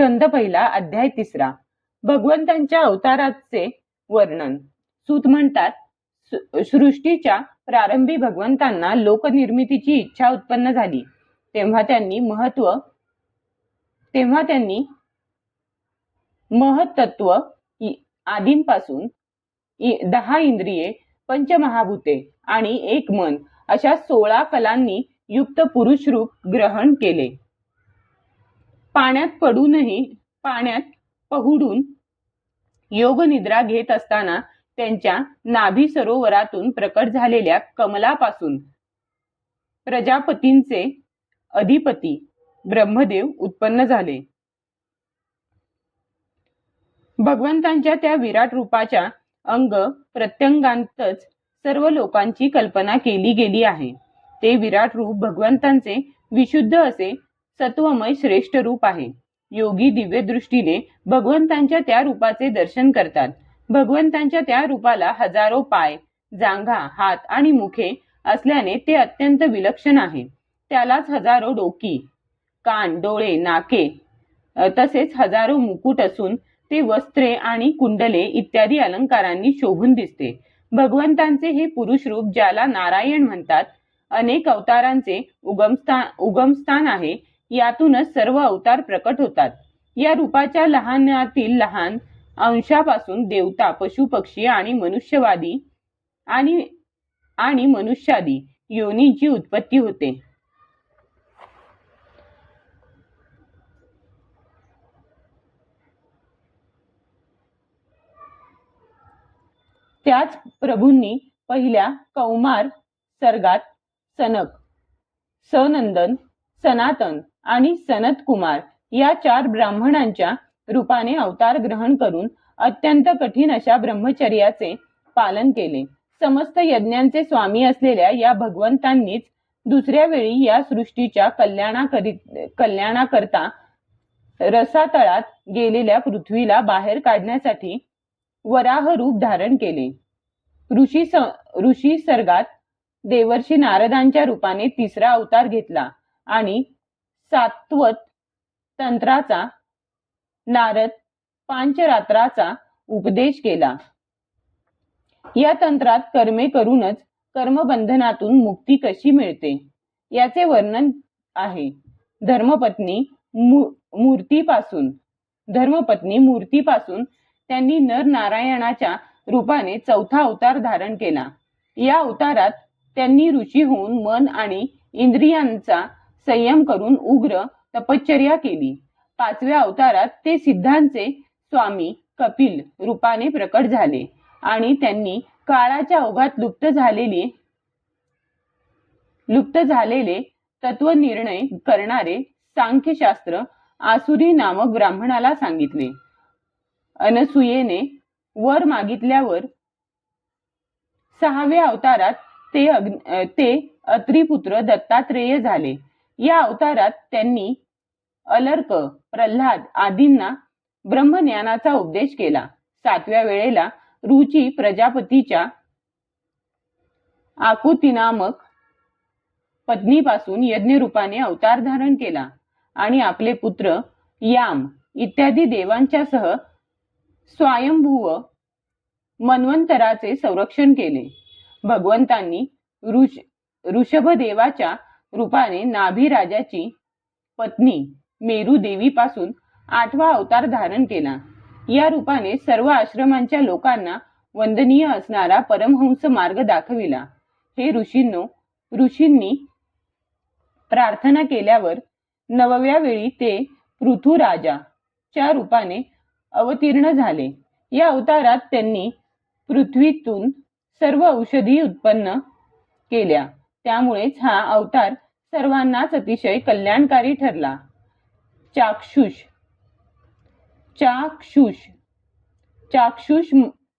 स्कंद पहिला अध्याय तिसरा. भगवंतांच्या अवताराचे वर्णन. सूत म्हणतात सृष्टीच्या प्रारंभी भगवंतांना लोकनिर्मितीची इच्छा उत्पन्न झाली. तेव्हा त्यांनी महत्त्व तेव्हा त्यांनी महतत्व आदींपासून दहा इंद्रिये पंचमहाभूते आणि एक मन अशा सोळा कलांनी युक्त पुरुष रूप ग्रहण केले. पाण्यात पडूनही पाण्यात पहुडून योगनिद्रा घेत असताना त्यांच्या नाभी सरोवरातून प्रकट झालेल्या कमलापासून प्रजापतींचे अधिपती ब्रह्मदेव उत्पन्न झाले. भगवंतांच्या त्या विराट रूपाच्या अंग प्रत्यंगांतच सर्व लोकांची कल्पना केली गेली आहे. ते विराट रूप भगवंतांचे विशुद्ध असे सत्वमय श्रेष्ठ रूप आहे. योगी दिव्य दृष्टीने भगवंतांच्या त्या रूपाचे दर्शन करतात. भगवंतांच्या त्या रूपाला हजारो पाय जांघा हात आणि मुखे असल्याने ते अत्यंत विलक्षण आहे. त्यालाच हजारो डोकी कान डोळे नाके तसेच हजारो मुकुट असून ते वस्त्रे आणि कुंडले इत्यादी अलंकारांनी शोभून दिसते. भगवंतांचे हे पुरुष रूप ज्याला नारायण म्हणतात अनेक अवतारांचे उगमस्थान उगमस्थान आहे यातूनच सर्व अवतार प्रकट होतात. या रूपाच्या लहानातील लहान अंशापासून देवता पशु पक्षी आणि मनुष्यवादी आणि आणि मनुष्यादी योनीची उत्पत्ती होते. त्याच प्रभूंनी पहिल्या कौमार सर्गात सनक सनंदन सनातन आणि सनत कुमार या चार ब्राह्मणांच्या रूपाने अवतार ग्रहण करून अत्यंत कठीण अशा ब्रह्मचर्याचे पालन केले. समस्त यज्ञांचे स्वामी असलेल्या या भगवंतांनीच दुसऱ्या वेळी या सृष्टीच्या कल्याणाकरी कल्याणाकरता रसातळात गेलेल्या पृथ्वीला बाहेर काढण्यासाठी वराह रूप धारण केले. ऋषी ऋषी सर्गात देवर्षी नारदांच्या रूपाने तिसरा अवतार घेतला आणि सात्वत तंत्राचा नारद पांचरात्राचा उपदेश केला. या तंत्रात कर्मे करूनच कर्मबंधनातून मुक्ती कशी मिळते? याचे वर्णन आहे. धर्मपत्नी मू- मूर्तीपासून धर्मपत्नी मूर्तीपासून त्यांनी नर नारायणाच्या रूपाने चौथा अवतार धारण केला. या अवतारात त्यांनी ऋषी होऊन मन आणि इंद्रियांचा संयम करून उग्र तपश्चर्या केली. पाचव्या अवतारात ते सिद्धांचे स्वामी कपिल रूपाने प्रकट झाले आणि त्यांनी काळाच्या ओघात लुप्त झालेली लुप्त झालेले तत्वनिर्णय करणारे सांख्यशास्त्र आसुरी नामक ब्राह्मणाला सांगितले. अनसुयेने वर मागितल्यावर सहाव्या अवतारात ते अग्न- ते अत्रिपुत्र दत्तात्रेय झाले. या अवतारात त्यांनी अलर्क प्रल्हाद आदींना ब्रह्मज्ञानाचा उपदेश केला. सातव्या वेळेला रुची प्रजापतीच्या आकुती नामक पत्नीपासून यज्ञरूपाने अवतार धारण केला आणि आपले पुत्र याम इत्यादी देवांच्या सह स्वयंभूव मन्वंतराचे संरक्षण केले. भगवंतांनी ऋष ऋषभदेवाच्या रूपाने नाभी राजाची पत्नी मेरू देवीपासून आठवा अवतार धारण केला. या रूपाने सर्व आश्रमांच्या लोकांना वंदनीय असणारा परमहंस मार्ग दाखविला. हे ऋषींनो ऋषींनी प्रार्थना केल्यावर नवव्या वेळी ते पृथुराजा च्या रूपाने अवतीर्ण झाले. या अवतारात त्यांनी पृथ्वीतून सर्व औषधी उत्पन्न केल्या. त्यामुळेच हा अवतार सर्वांनाच अतिशय कल्याणकारी ठरला. चाक्षुष. चाक्षुष. चाक्षुष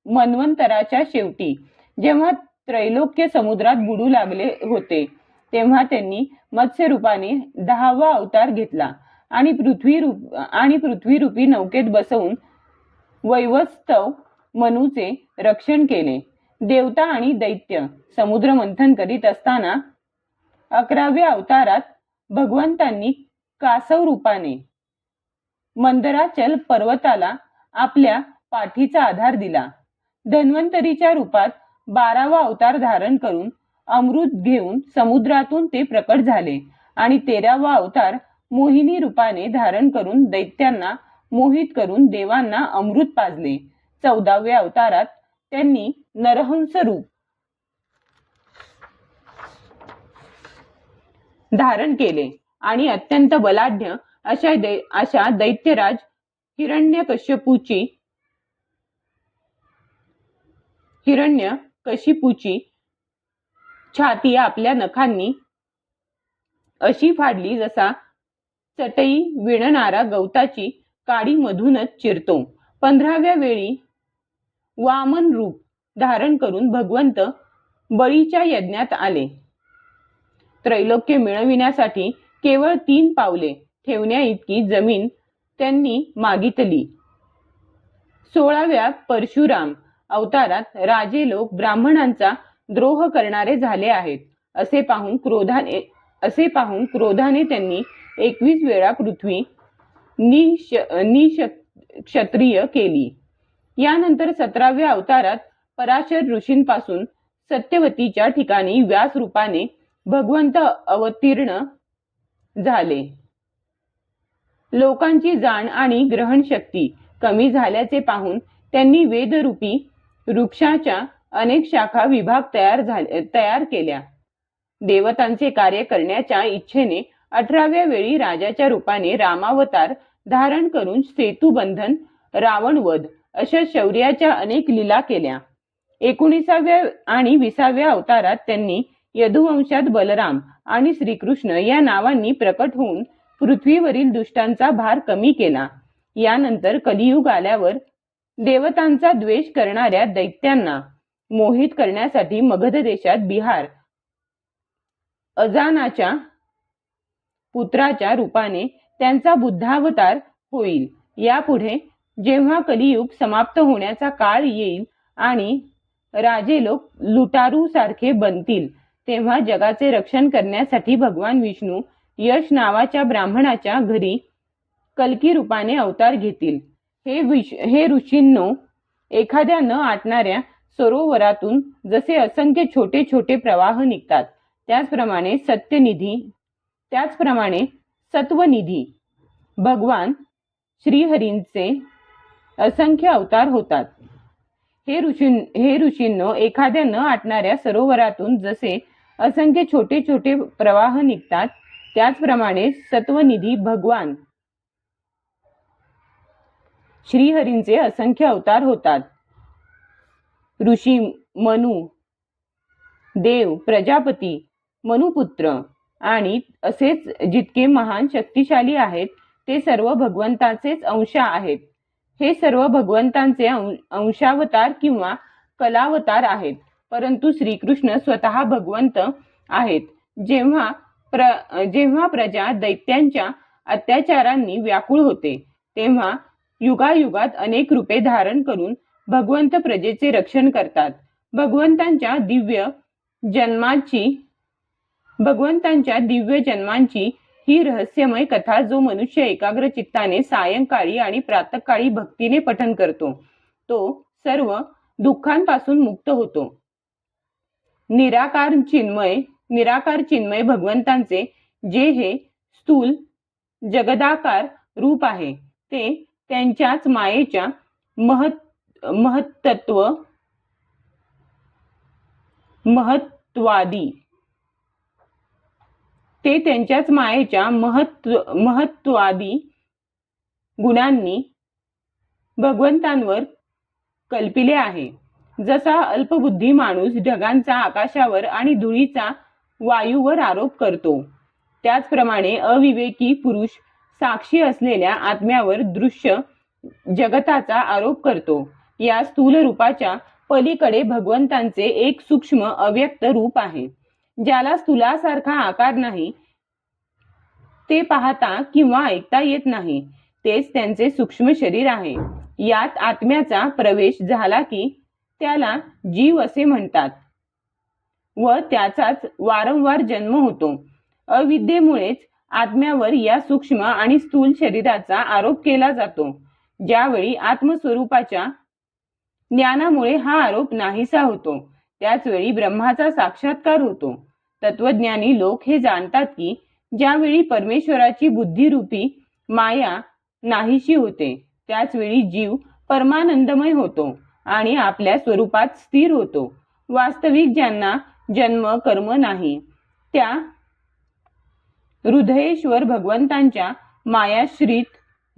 मन्वंतराच्या शेवटी जेव्हा त्रैलोक्य समुद्रात बुडू लागले होते तेव्हा त्यांनी मत्स्य रूपाने दहावा अवतार घेतला आणि पृथ्वी रूप आणि पृथ्वीरूपी नौकेत बसवून वैवस्तव मनूचे रक्षण केले. देवता आणि दैत्य समुद्र मंथन करीत असताना अकराव्या अवतारात भगवंतांनी कासव रूपाने मंदराचल पर्वताला आपल्या पाठीचा आधार दिला. धन्वंतरीच्या रूपात बारावा अवतार धारण करून अमृत घेऊन समुद्रातून ते प्रकट झाले आणि तेरावा अवतार मोहिनी रूपाने धारण करून दैत्यांना मोहित करून देवांना अमृत पाजले. चौदाव्या अवतारात त्यांनी नरहंस रूप धारण केले आणि अत्यंत बलाढ्य अशा दे, अशा दैत्यराज हिरण्य कश्यपूची हिरण्य कशिपूची छाती आपल्या नखांनी अशी फाडली जसा चटई विणणारा गवताची काडी मधूनच चिरतो. पंधराव्या वेळी वामन रूप धारण करून भगवंत बळीच्या यज्ञात आले. त्रैलोक्य मिळविण्यासाठी केवळ तीन पावले ठेवण्या इतकी जमीन त्यांनी मागितली. सोळाव्या परशुराम अवतारात राजे लोक ब्राह्मणांचा द्रोह करणारे झाले आहेत असे पाहून क्रोधाने असे पाहून क्रोधाने त्यांनी एकवीस वेळा पृथ्वी निश निश क्षत्रिय केली. यानंतर सतराव्या अवतारात पराशर ऋषींपासून सत्यवतीच्या ठिकाणी व्यास रूपाने भगवंत अवतीर्ण झाले. लोकांची जाण आणि ग्रहण शक्ती कमी झाल्याचे पाहून त्यांनी वेदरूपी वृक्षाच्या अनेक शाखा विभाग तयार झाले तयार केल्या. देवतांचे कार्य करण्याच्या इच्छेने अठराव्या वेळी राजाच्या रूपाने रामावतार धारण करून सेतुबंधन रावणवध अशा शौर्याच्या अनेक लीला केल्या. एकोणीसाव्या आणि विसाव्या अवतारात त्यांनी यदुवंशात बलराम आणि श्रीकृष्ण या नावांनी प्रकट होऊन पृथ्वीवरील दुष्टांचा भार कमी केला. यानंतर कलियुग आल्यावर देवतांचा द्वेष करणाऱ्या दैत्यांना मोहित करण्यासाठी मगध देशात बिहार अजानाच्या पुत्राच्या रूपाने त्यांचा बुद्धावतार होईल. यापुढे जेव्हा कलियुग समाप्त होण्याचा काळ येईल आणि राजे लोक लुटारू सारखे बनतील तेव्हा जगाचे रक्षण करण्यासाठी भगवान विष्णू यश नावाच्या ब्राह्मणाच्या घरी कलकी रूपाने अवतार घेतील. हे विश हे ऋषींनो एखाद्या न आटणाऱ्या सरोवरातून जसे असंख्य छोटे छोटे प्रवाह निघतात त्याचप्रमाणे सत्यनिधी त्याचप्रमाणे सत्वनिधी. भगवान श्रीहरींचे असंख्य अवतार होतात. हे ऋषी हे ऋषींनो एखाद्या न आटणाऱ्या सरोवरातून जसे असंख्य छोटे छोटे प्रवाह निघतात त्याचप्रमाणे सत्वनिधी भगवान. श्रीहरींचे असंख्य अवतार होतात. ऋषी मनु देव प्रजापती मनुपुत्र आणि असेच जितके महान शक्तिशाली आहेत ते सर्व भगवंताचेच अंश आहेत. हे सर्व भगवंतांचे अंशावतार किंवा कलावतार आहेत. परंतु श्रीकृष्ण स्वतः भगवंत आहेत. जेव्हा प्र जेव्हा प्रजा दैत्यांच्या अत्याचारांनी व्याकुळ होते तेव्हा युगायुगात अनेक रूपे धारण करून भगवंत प्रजेचे रक्षण करतात. भगवंतांच्या दिव्य जन्माची भगवंतांच्या दिव्य जन्मांची ही रहस्यमय कथा जो मनुष्य एकाग्र चित्ताने सायंकाळी आणि प्रातकाळी भक्तीने पठन करतो. तो सर्व दुःखांपासून मुक्त होतो. निराकार चिन्मय निराकार चिन्मय भगवंतांचे जे हे स्थूल जगदाकार रूप आहे ते त्यांच्याच मायेच्या महत् महत्त्व महत्वादी ते त्यांच्याच मायेच्या महत्त्व महत्वादी गुणांनी भगवंतांवर कल्पिले आहे. जसा अल्पबुद्धी माणूस ढगांचा आकाशावर आणि धुळीचा वायूवर आरोप करतो त्याचप्रमाणे अविवेकी पुरुष साक्षी असलेल्या आत्म्यावर दृश्य जगताचा आरोप करतो. या स्थूल रूपाच्या पलीकडे भगवंतांचे एक सूक्ष्म अव्यक्त रूप आहे. ज्याला स्थूलासारखा आकार नाही ते पाहता किंवा ऐकता येत नाही. तेच त्यांचे सूक्ष्म शरीर आहे. यात आत्म्याचा प्रवेश झाला की त्याला जीव असे म्हणतात व त्याचाच वारंवार जन्म होतो. अविद्येमुळेच आत्म्यावर या सूक्ष्म आणि स्थूल शरीराचा आरोप केला जातो. ज्यावेळी आत्मस्वरूपाच्या ज्ञानामुळे हा आरोप नाहीसा होतो. त्याच वेळी ब्रह्माचा साक्षात्कार होतो. तत्वज्ञानी लोक हे जाणतात की ज्यावेळी परमेश्वराची बुद्धिरूपी माया नाहीशी होते त्याच वेळी जीव परमानंदमय होतो आणि आपल्या स्वरूपात स्थिर होतो. वास्तविक ज्यांना जन्म कर्म नाही त्या हृदयेश्वर भगवंतांच्या मायाश्रित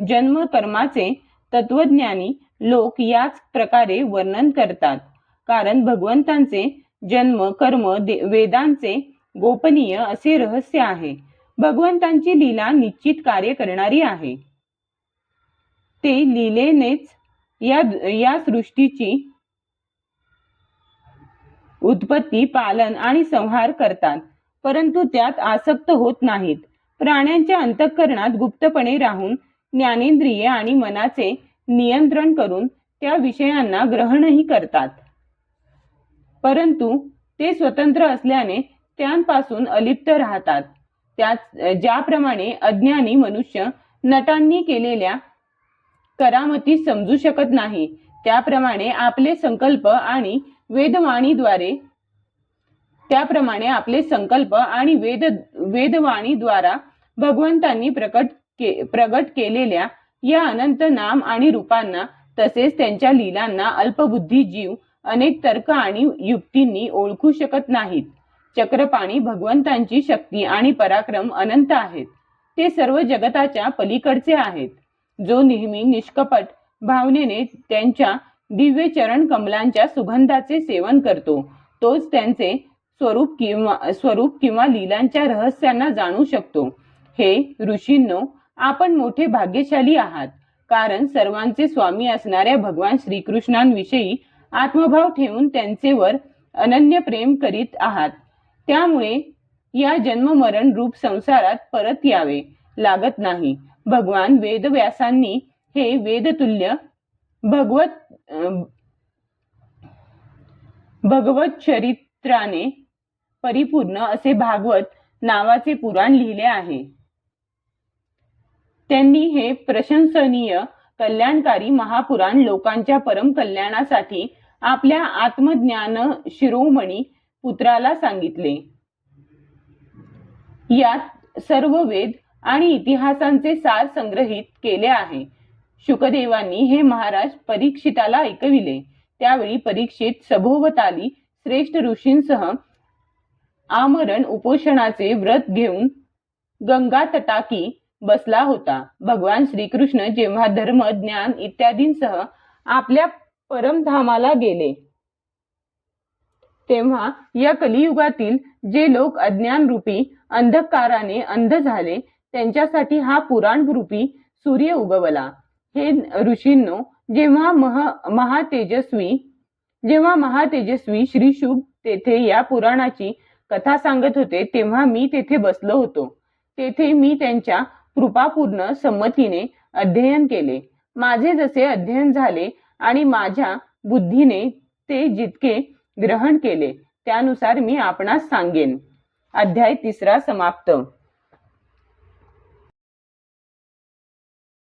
जन्म कर्माचे तत्वज्ञानी लोक याच प्रकारे वर्णन करतात. कारण भगवंतांचे जन्म कर्म वेदांचे गोपनीय असे रहस्य आहे. भगवंतांची लीला निश्चित कार्य करणारी आहे. ते लीलेनेच या या सृष्टीची उत्पत्ती पालन आणि संहार करतात परंतु त्यात आसक्त होत नाहीत. प्राण्यांच्या अंतःकरणात गुप्तपणे राहून ज्ञानेंद्रिय आणि मनाचे नियंत्रण करून त्या विषयांना ग्रहणही करतात. परंतु ते स्वतंत्र असल्याने त्यांपासून अलिप्त राहतात. त्याच ज्याप्रमाणे अज्ञानी मनुष्य नटांनी केलेल्या करामती समजू शकत नाही त्याप्रमाणे आपले संकल्प आणि वेदवाणीद्वारे त्याप्रमाणे आपले संकल्प आणि वेद वेदवाणीद्वारा भगवंतांनी प्रकट के, प्रगट केलेल्या या अनंत नाम आणि रूपांना तसेच त्यांच्या लीलांना अल्पबुद्धी जीव अनेक तर्क आणि युक्तींनी ओळखू शकत नाहीत. चक्रपाणी भगवंतांची शक्ती आणि पराक्रम अनंत आहेत. ते सर्व जगताच्या पलीकडचे आहेत. जो नेहमी निष्कपट भावनेने त्यांच्या दिव्य चरण कमलांच्या सुगंधाचे सेवन करतो तोच त्यांचे स्वरूप किंवा स्वरूप किंवा लीलांच्या रहस्यांना जाणू शकतो. हे ऋषींनो आपण मोठे भाग्यशाली आहात. कारण सर्वांचे स्वामी असणाऱ्या भगवान श्रीकृष्णांविषयी आत्मभाव ठेवून त्यांचेवर अनन्य प्रेम करीत आहात. त्यामुळे या जन्म मरण रूप संसारात परत यावे लागत नाही. भगवान वेदव्यासांनी हे वेदतुल्य भगवत भगवत चरित्राने परिपूर्ण असे भागवत नावाचे पुराण लिहिले आहे. त्यांनी हे प्रशंसनीय कल्याणकारी महापुराण लोकांच्या परम कल्याणासाठी आपल्या आत्मज्ञान शिरोमणी पुत्राला सांगितले. यात सर्व वेद आणि इतिहासांचे सार संग्रहित केले आहे. शुकदेवांनी हे महाराज परीक्षिताला ऐकविले. त्यावेळी परीक्षित सभोवताली श्रेष्ठ ऋषींसह आमरण उपोषणाचे व्रत घेऊन गंगा तटाकी बसला होता. भगवान श्रीकृष्ण जेव्हा धर्म ज्ञान इत्यादींसह आपल्या परमधामाला गेले. तेव्हा या कलियुगातील जे लोक अज्ञान रूपी अंधकाराने अंध झाले त्यांच्यासाठी हा पुराण रूपी सूर्य उगवला. हे ऋषींनो जेव्हा मह महातेजस्वी जेव्हा महातेजस्वी श्री शुभ तेथे या पुराणाची कथा सांगत होते तेव्हा मी तेथे बसलो होतो. तेथे मी त्यांच्या कृपापूर्ण संमतीने अध्ययन केले. माझे जसे अध्ययन झाले आणि माझ्या बुद्धीने ते जितके ग्रहण केले त्यानुसार मी आपणास सांगेन. अध्याय तिसरा समाप्त.